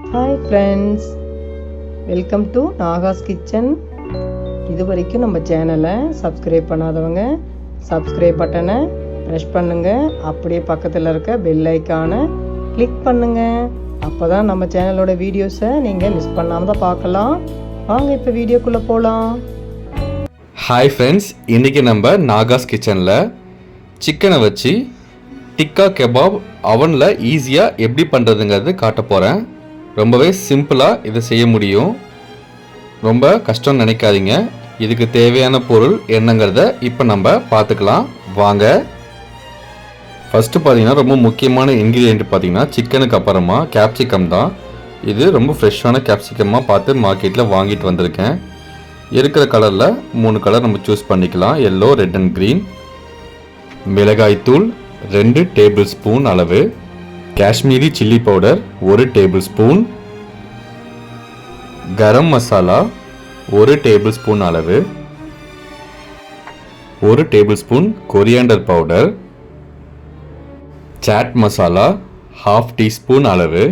Hi friends welcome to Naga's kitchen இது வரைக்கும் நம்ம சேனலை சப்ஸ்கிரைப் பண்ணாதவங்க சப்ஸ்கிரைப் பட்டனை ப்ரெஷ் பண்ணுங்கள் அப்படியே பக்கத்தில் இருக்க பெல் ஐக்கானை கிளிக் பண்ணுங்கள் அப்போ தான் நம்ம சேனலோட வீடியோஸை நீங்கள் மிஸ் பண்ணாமல் தான் பார்க்கலாம். வாங்க இப்போ வீடியோக்குள்ளே போகலாம் ஹாய் ஃப்ரெண்ட்ஸ் இன்றைக்கி நம்ம நாகாஸ் கிச்சனில் சிக்கனை வச்சு டிக்கா கெபாப் அவனில் ஈஸியாக எப்படி பண்ணுறதுங்கிறது காட்ட போகிறேன் ரொம்பவே சிம்பிளாக இதை செய்ய முடியும். ரொம்ப கஷ்டம்னு நினைக்காதீங்க. இதுக்கு தேவையான பொருள் என்னங்கிறத இப்போ நம்ம பார்த்துக்கலாம் வாங்க. ஃபஸ்ட்டு பார்த்தீங்கன்னா ரொம்ப முக்கியமான இன்க்ரீடியன்ட் பார்த்தீங்கன்னா சிக்கனுக்கு அப்புறமா கேப்சிகம் தான். இது ரொம்ப ஃப்ரெஷ்ஷான கேப்சிகமாக பார்த்து மார்க்கெட்டில் வாங்கிட்டு வந்திருக்கேன். இருக்கிற கலரில் மூணு கலர் நம்ம சூஸ் பண்ணிக்கலாம். எல்லோ ரெட் அண்ட் க்ரீன் மிளகாய்த்தூள் ரெண்டு டேபிள் ஸ்பூன் அளவு. காஷ்மீரி சில்லி பவுடர் ஒரு டேபிள் ஸ்பூன் கரம் மசாலா ஒரு டேபிள் ஸ்பூன் அளவு ஒரு tablespoon coriander powder chaat masala half teaspoon அளவு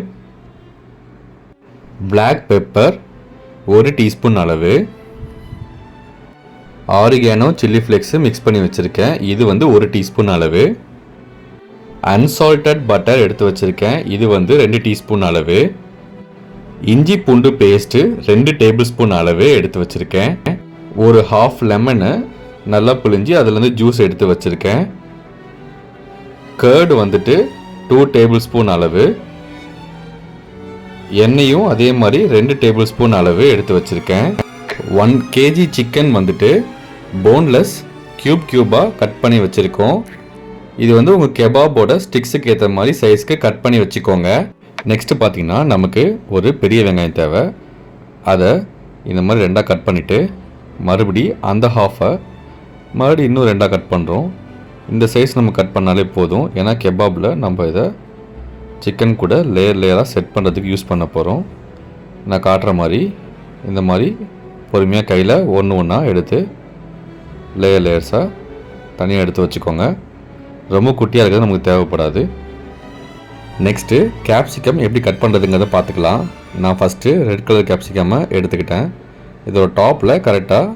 பிளாக் பெப்பர் ஒரு டீஸ்பூன் அளவு. ஆரிகானோ சில்லி ஃப்ளேக்ஸு மிக்ஸ் பண்ணி வச்சுருக்கேன். இது வந்து ஒரு டீஸ்பூன் அளவு. அன்சால்டட் பட்டர் எடுத்து வச்சுருக்கேன். இது வந்து ரெண்டு டீஸ்பூன் அளவு. இஞ்சி பூண்டு பேஸ்ட்டு ரெண்டு டேபிள் ஸ்பூன் அளவு எடுத்து வச்சுருக்கேன். ஒரு ஹாஃப் லெமனு நல்லா பிழிஞ்சி அதுலேருந்து ஜூஸ் எடுத்து வச்சுருக்கேன். கேர்டு வந்துட்டு டூ டேபிள் ஸ்பூன் அளவு. எண்ணெயும் அதே மாதிரி ரெண்டு டேபிள் ஸ்பூன் அளவு எடுத்து வச்சுருக்கேன். ஒன் கேஜி சிக்கன் வந்துட்டு போன்லெஸ் க்யூப் க்யூபாக கட் பண்ணி வச்சுருக்கோம். இது வந்து உங்கள் கெபாபோட ஸ்டிக்ஸுக்கு ஏற்ற மாதிரி சைஸ்க்கு கட் பண்ணி வச்சுக்கோங்க. நெக்ஸ்ட்டு பார்த்தீங்கன்னா நமக்கு ஒரு பெரிய வெங்காயம் தேவை. அதை இந்த மாதிரி ரெண்டாக கட் பண்ணிவிட்டு மறுபடி அந்த ஹாஃபை மறுபடி இன்னும் ரெண்டாக கட் பண்ணுறோம் இந்த சைஸ் நம்ம கட் பண்ணாலே போதும். ஏன்னா கெபாபில் நம்ம இதை சிக்கன் கூட லேயர் லேயராக செட் பண்ணுறதுக்கு யூஸ் பண்ண போகிறோம் நான் காட்டுற மாதிரி இந்த மாதிரி பொறுமையாக கையில் ஒன்று ஒன்றா எடுத்து லேயர் லேயர்ஸாக தனியாக எடுத்து வச்சுக்கோங்க. ரொம்ப குட்டியாக இருக்கிறது நமக்கு தேவைப்படாது. நெக்ஸ்ட்டு கேப்சிகம் எப்படி கட் பண்ணுறதுங்கிறத பார்த்துக்கலாம். நான் ஃபஸ்ட்டு ரெட் கலர் கேப்சிகம்மை எடுத்துக்கிட்டேன். இதோட டாப்பில் கரெக்டாக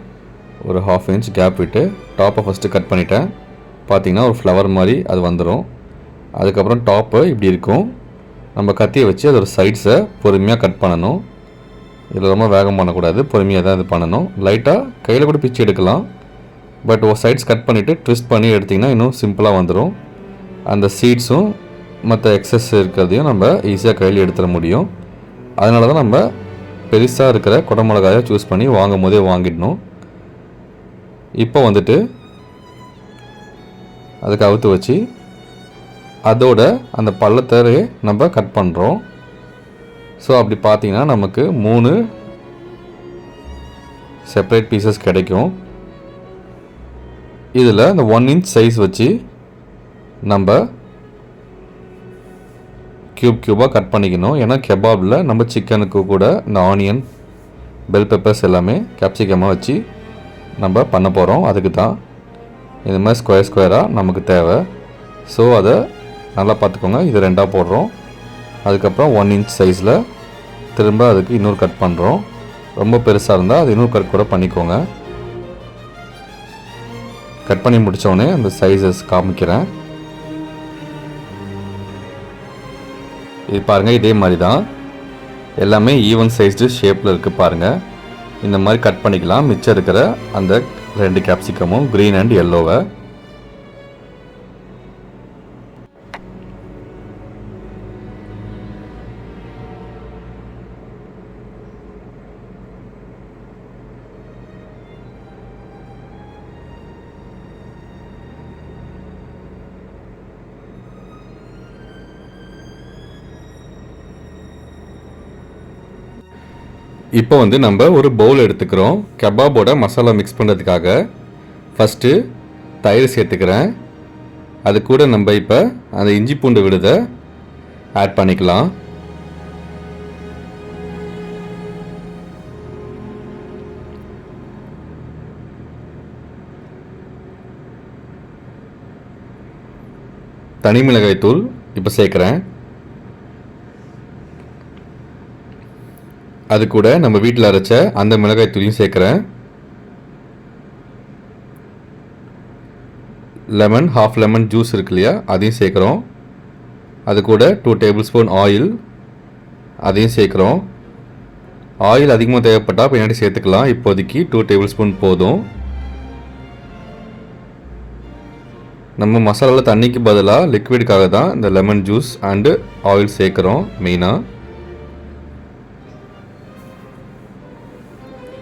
ஒரு ஹாஃப் இன்ச் கேப் விட்டு டாப்பை ஃபஸ்ட்டு கட் பண்ணிட்டேன். பார்த்தீங்கன்னா ஒரு ஃப்ளவர் மாதிரி அது வந்துடும் அதுக்கப்புறம் டாப்பு இப்படி இருக்கும். நம்ம கத்தியை வச்சு அதோட சைட்ஸை பொறுமையாக கட் பண்ணணும். இதில் ரொம்ப வேகம் பண்ணக்கூடாது. பொறுமையாக தான் இது பண்ணணும். லைட்டாக கையில் கூட பிச்சு எடுக்கலாம். பட் ஒரு சைட்ஸ் கட் பண்ணிவிட்டு ட்விஸ்ட் பண்ணி எடுத்திங்கன்னா இன்னும் சிம்பிளாக வந்துடும் அந்த சீட்ஸும் மற்ற எக்ஸஸ் இருக்கிறதையும் நம்ம ஈஸியாக கையில் எடுத்துட முடியும். அதனால தான் நம்ம பெருசாக இருக்கிற குடமிளகாயை சூஸ் பண்ணி வாங்கும் போதே வாங்கிடணும். இப்போ வந்துட்டு அதுக்கு அவுத்து வச்சு அதோட அந்த பள்ளத்தரையே நம்ம கட் பண்ணுறோம் ஸோ அப்படி பார்த்தீங்கன்னா நமக்கு மூணு செப்பரேட் பீசஸ் கிடைக்கும். இதில் இந்த ஒன் இன்ச் சைஸ் வச்சு நம்ம க்யூப் க்யூபாக கட் பண்ணிக்கணும். ஏன்னா கெபாபில் நம்ம சிக்கனுக்கு கூட இந்த ஆனியன் பெல் பெப்பர்ஸ் எல்லாமே கேப்சிகமாக வச்சு நம்ம பண்ண போகிறோம் அதுக்கு தான் இது மாதிரி ஸ்கொயர் ஸ்கொயராக நமக்கு தேவை. ஸோ அதை நல்லா பார்த்துக்கோங்க. இது ரெண்டாக போடுறோம். அதுக்கப்புறம் ஒன் இன்ச் சைஸில் திரும்ப அதுக்கு இன்னொரு கட் பண்ணுறோம் ரொம்ப பெருசாக இருந்தால் அது இன்னொரு கட் கூட பண்ணிக்கோங்க. கட் பண்ணி முடித்தோடனே அந்த சைஸஸ் காமிக்கிறேன். இது பாருங்கள் இதே மாதிரி தான் எல்லாமே ஈவன் சைஸ்டு ஷேப்பில் இருக்குது பாருங்கள் இந்த மாதிரி கட் பண்ணிக்கலாம். மிச்சம் இருக்கிற அந்த ரெண்டு கேப்சிகமும் க்ரீன் அண்ட் எல்லோவை இப்போ வந்து நம்ம ஒரு பவுல் எடுத்துக்கிறோம். கபாபோட மசாலா மிக்ஸ் பண்ணுறதுக்காக ஃபஸ்ட்டு தயிர் சேர்த்துக்கிறேன். அது கூட நம்ம இப்போ அந்த இஞ்சி பூண்டு விழுதை ஆட் பண்ணிக்கலாம். தனி மிளகாய் தூள் இப்போ சேர்க்குறேன். அது கூட நம்ம வீட்டில் அரைச்ச அந்த மிளகாய் தூளியும் சேர்க்குறேன். லெமன் ஹாஃப் லெமன் ஜூஸ் இருக்கு இல்லையா? அதையும் சேர்க்குறோம். அது கூட டூ டேபிள் ஸ்பூன் ஆயில் அதையும் சேர்க்குறோம். ஆயில் அதிகமாக தேவைப்பட்டால் பின்னாடி சேர்த்துக்கலாம். இப்போதைக்கு டூ டேபிள் ஸ்பூன் போதும். நம்ம மசாலாவில் தண்ணிக்கு பதிலாக லிக்விடுக்காக தான் இந்த லெமன் ஜூஸ் அண்டு ஆயில் சேர்க்குறோம் மெயினாக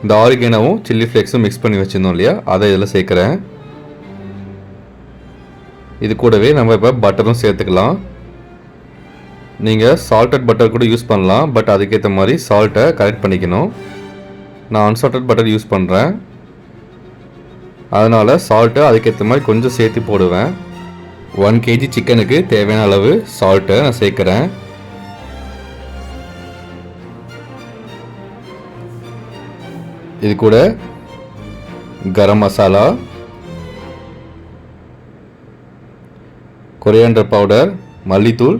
இந்த ஆரிகேனாவும் சில்லி ஃப்ளேக்ஸும் மிக்ஸ் பண்ணி வச்சுருந்தோம் இல்லையா? அதை இதில் சேர்க்குறேன். இது கூடவே நம்ம இப்போ பட்டரும் சேர்த்துக்கலாம். நீங்கள் சால்டட் பட்டர் கூட யூஸ் பண்ணலாம். பட் அதுக்கேற்ற மாதிரி சால்ட்டை கரெக்ட் பண்ணிக்கணும். நான் அன்சால்டட் பட்டர் யூஸ் பண்ணுறேன் அதனால் சால்ட்டை அதுக்கேற்ற மாதிரி கொஞ்சம் சேர்த்து போடுவேன். ஒன் கேஜி சிக்கனுக்கு தேவையான அளவு சால்ட்டை நான் சேர்க்குறேன். இது கூட கரம் மசாலா கொரியாண்டர் பவுடர் மல்லித்தூள்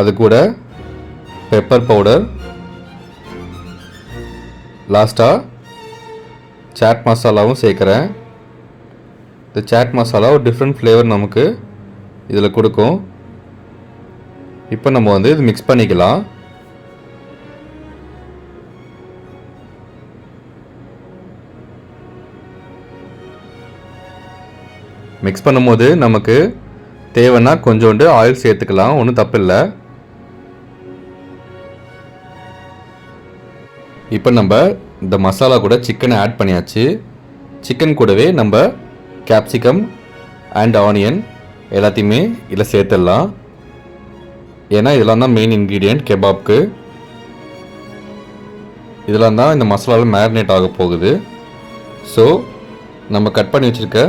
அது கூட பெப்பர் பவுடர். லாஸ்ட்டாக சாட் மசாலாவும் சேர்க்குறேன். இந்த சாட் மசாலா ஒரு டிஃப்ரெண்ட் ஃப்ளேவர் நமக்கு இதில் கொடுக்கும். இப்போ நம்ம வந்து இது மிக்ஸ் பண்ணிக்கலாம். மிக்ஸ் பண்ணும்போது நமக்கு தேவைன்னா கொஞ்சோண்டு ஆயில் சேர்த்துக்கலாம். ஒன்றும் தப்பில்லை. இப்போ நம்ம இந்த மசாலா கூட சிக்கனை ஆட் பண்ணியாச்சு. சிக்கன் கூடவே நம்ம கேப்சிகம் அண்ட் ஆனியன் எல்லாத்தையுமே இதில் சேர்த்துடலாம். ஏன்னா இதெல்லாம் தான் மெயின் இன்க்ரீடியண்ட் கெபாப்க்கு இதெல்லாம் தான் இந்த மசாலாவில் மேரினேட் ஆக போகுது. ஸோ நம்ம கட் பண்ணி வச்சுருக்க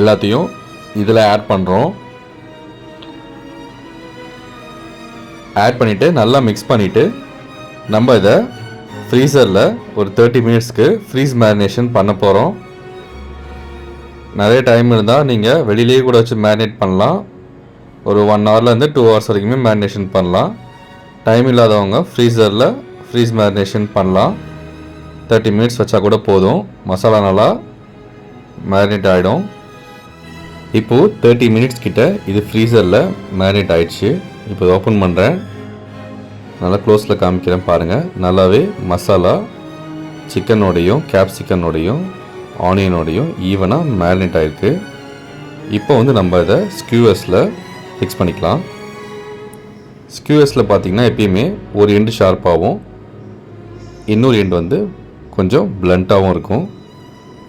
எல்லாத்தையும் இதில் ஆட் பண்ணுறோம் ஆட் பண்ணிவிட்டு நல்லா மிக்ஸ் பண்ணிவிட்டு நம்ம இதை ஃப்ரீசரில் ஒரு தேர்ட்டி மினிட்ஸ்க்கு ஃப்ரீஸ் மேரினேஷன் பண்ண போகிறோம் நிறைய டைம் இருந்தால் நீங்கள் வெளியிலேயே கூட வச்சு மேரினேட் பண்ணலாம். ஒரு ஒன் ஹவர்லேருந்து டூ ஹவர்ஸ் வரைக்குமே மேரினேஷன் பண்ணலாம். டைம் இல்லாதவங்க ஃப்ரீசரில் ஃப்ரீஸ் மேரினேஷன் பண்ணலாம். தேர்ட்டி மினிட்ஸ் வச்சா கூட போதும். மசாலா நல்லா மேரினேட் ஆகிடும் இப்போது தேர்ட்டி மினிட்ஸ் கிட்ட இது ஃப்ரீசரில் மேரினேட் ஆயிடுச்சு. இப்போ ஓப்பன் பண்ணுறேன் நல்லா க்ளோஸில் காமிக்கிறேன் பாருங்கள் நல்லாவே மசாலா சிக்கனோடையும் கேப்சிக்கனோடையும் ஆனியனோடையும் ஈவனாக மேரினேட் ஆகிருக்கு இப்போ வந்து நம்ம இதை ஸ்கியூவர்ஸில் ஃபிக்ஸ் பண்ணிக்கலாம். ஸ்கியூவர்ஸில் பார்த்தீங்கன்னா எப்பயுமே ஒரு எண்டு ஷார்ப்பாகவும் இன்னொரு எண்டு வந்து கொஞ்சம் பிளண்ட்டாகவும் இருக்கும்.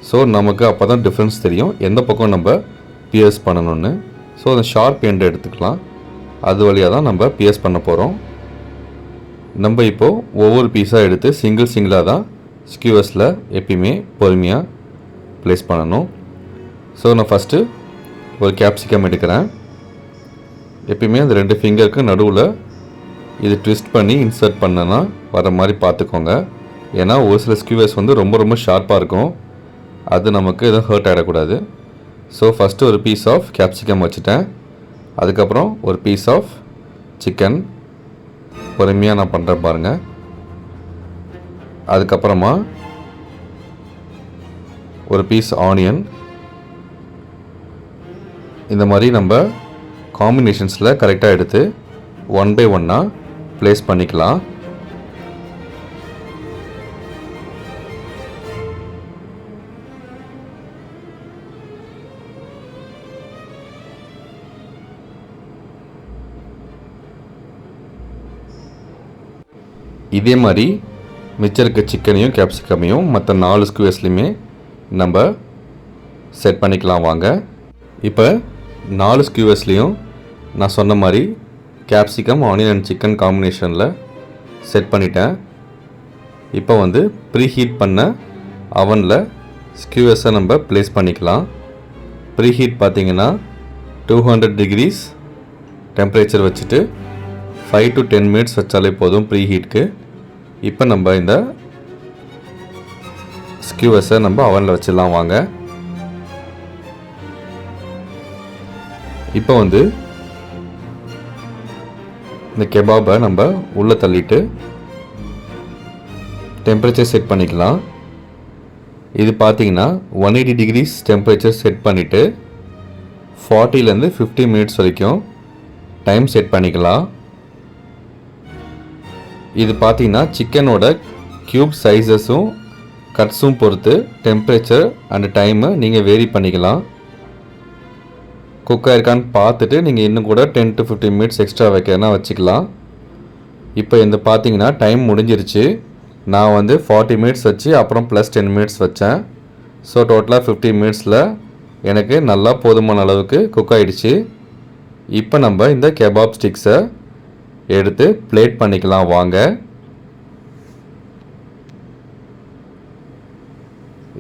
ஸோ நமக்கு அப்போ தான் டிஃப்ரென்ஸ் தெரியும். எந்த பக்கம் நம்ம பியர்ஸ் பண்ணணும்னு. ஸோ அந்த ஷார்ப் எண்டை எடுத்துக்கலாம். அது வழியாக தான் நம்ம பியர்ஸ் பண்ண போகிறோம் நம்ம இப்போது ஒவ்வொரு பீஸாக எடுத்து சிங்கிள் சிங்கிளாக தான் ஸ்கியூவர்ஸில் எப்பயுமே பொறுமையாக ப்ளேஸ் பண்ணணும். ஸோ நான் ஃபஸ்ட்டு ஒரு கேப்சிகம் எடுக்கிறேன். எப்பயுமே அந்த ரெண்டு ஃபிங்கருக்கு நடுவில் இது ட்விஸ்ட் பண்ணி இன்சர்ட் பண்ணனா வர மாதிரி பார்த்துக்கோங்க. ஏன்னா ஒரு சில ஸ்கியூவர்ஸ் வந்து ரொம்ப ரொம்ப ஷார்ப்பாக இருக்கும். அது நமக்கு எதுவும் ஹர்ட் ஆகிடக்கூடாது ஸோ ஃபஸ்ட்டு ஒரு பீஸ் ஆஃப் கேப்சிகம் வச்சுட்டேன். அதுக்கப்புறம் ஒரு பீஸ் ஆஃப் சிக்கன் பொறுமையாக நான் பண்ணுறேன் பாருங்கள் அதுக்கப்புறமா ஒரு பீஸ் ஆனியன் இந்த மாதிரி நம்ம காம்பினேஷன்ஸில் கரெக்டாக எடுத்து ஒன் பை ஒன்னாக ப்ளேஸ் பண்ணிக்கலாம். இதே மாதிரி மிச்சம் இருக்க சிக்கனையும் கேப்சிகமையும் மற்ற நாலு ஸ்குவேர்ஸ்லையுமே நம்ம செட் பண்ணிக்கலாம் வாங்க. இப்போ நாலு ஸ்கியூவர்ஸ்லேயும் நான் சொன்ன மாதிரி கேப்சிகம் ஆனியன் அண்ட் சிக்கன் காம்பினேஷனில் செட் பண்ணிட்டேன். இப்போ வந்து ப்ரீ ஹீட் பண்ண அவனில் ஸ்கியூவர்ஸை நம்ம ப்ளேஸ் பண்ணிக்கலாம். ப்ரீ ஹீட் பார்த்தீங்கன்னா டூ ஹண்ட்ரட் டிகிரிஸ் டெம்பரேச்சர் வச்சுட்டு ஃபைவ் டு டென் மினிட்ஸ் வச்சாலே போதும் ப்ரீ ஹீட்க்கு இப்போ நம்ம இந்த ஸ்கியூவர்ஸை நம்ம அவனில் வச்சிடலாம் வாங்க. இப்போ வந்து இந்த கெபாபை நம்ம உள்ளே தள்ளிட்டு டெம்பரேச்சர் செட் பண்ணிக்கலாம். இது பார்த்தீங்கன்னா one eighty degrees temperature set பண்ணிவிட்டு ஃபார்ட்டிலேருந்து ஃபிஃப்டி மினிட்ஸ் வரைக்கும் டைம் செட் பண்ணிக்கலாம். இது பார்த்தீங்கன்னா சிக்கனோட க்யூப் சைஸஸும் கட்ஸும் பொறுத்து டெம்பரேச்சர் அண்ட் டைமு நீங்கள் வேரி பண்ணிக்கலாம். குக் ஆயிருக்கான்னு பார்த்துட்டு நீங்கள் இன்னும் கூட ten to fifteen minutes extra வைக்கிறனா வச்சுக்கலாம். இப்போ இந்த பார்த்தீங்கன்னா டைம் முடிஞ்சிருச்சு. நான் வந்து ஃபார்ட்டி மினிட்ஸ் வச்சு அப்புறம் ப்ளஸ் டென் மினிட்ஸ் வச்சேன். ஸோ டோட்டலாக ஃபிஃப்டி மினிட்ஸில் எனக்கு நல்லா போதுமான அளவுக்கு குக் ஆகிடுச்சு இப்போ நம்ம இந்த கெபாப் ஸ்டிக்ஸை எடுத்து பிளேட் பண்ணிக்கலாம் வாங்க.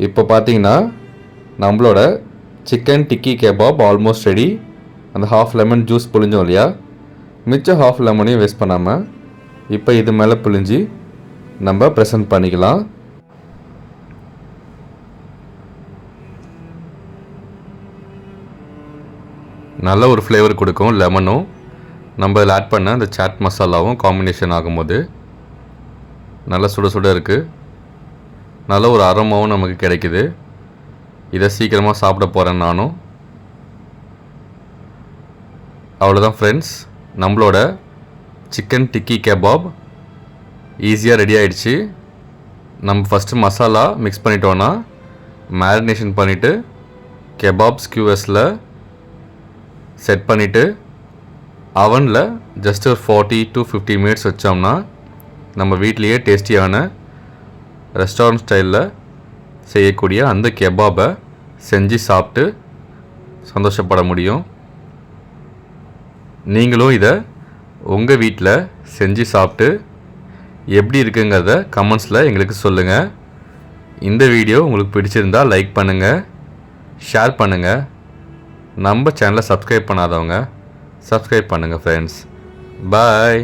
இப்போ பார்த்தீங்கன்னா நம்மளோட chicken tikki kebab almost ready அந்த ஹாஃப் லெமன் ஜூஸ் புழிஞ்சோம் இல்லையா? மிச்சம் ஹாஃப் லெமனையும் வேஸ்ட் பண்ணாமல் இப்போ இது மேலே புழிஞ்சி நம்ம ப்ரெசன்ட் பண்ணிக்கலாம். நல்ல ஒரு ஃப்ளேவர் கொடுக்கும் லெமனும் நம்ம இதில் ஆட் பண்ண அந்த சாட் மசாலாவும் காம்பினேஷன் ஆகும்போது நல்லா சுட சுட இருக்குது நல்ல ஒரு அரோமாவும் நமக்கு கிடைக்குது. இதை சீக்கிரமாக சாப்பிட போகிறேன் நானும். அவ்வளோதான் ஃப்ரெண்ட்ஸ் நம்மளோட சிக்கன் டிக்கி கெபாப் ஈஸியாக ரெடி ஆகிடுச்சு நம்ம ஃபஸ்ட்டு மசாலா மிக்ஸ் பண்ணிட்டோன்னா மேரினேஷன் பண்ணிவிட்டு கெபாப்ஸ் கியூஎஸில் செட் பண்ணிவிட்டு அவனில் ஜஸ்ட் ஒரு ஃபார்ட்டி டு ஃபிஃப்டி மினிட்ஸ் வச்சோம்னா நம்ம வீட்லேயே டேஸ்டியான ரெஸ்டாரண்ட் ஸ்டைலில் செய்யக்கூடிய அந்த கெபாபை செஞ்சு சாப்பிட்டு சந்தோஷப்பட முடியும். நீங்களும் இதை உங்கள் வீட்டில் செஞ்சு சாப்பிட்டு எப்படி இருக்குங்கிறத கமெண்ட்ஸில் எங்களுக்கு சொல்லுங்கள் இந்த வீடியோ உங்களுக்கு பிடிச்சிருந்தா லைக் பண்ணுங்கள் ஷேர் பண்ணுங்கள் நம்ம சேனலை சப்ஸ்கிரைப் பண்ணாதவங்க சப்ஸ்கிரைப் பண்ணுங்கள் ஃப்ரெண்ட்ஸ் பாய்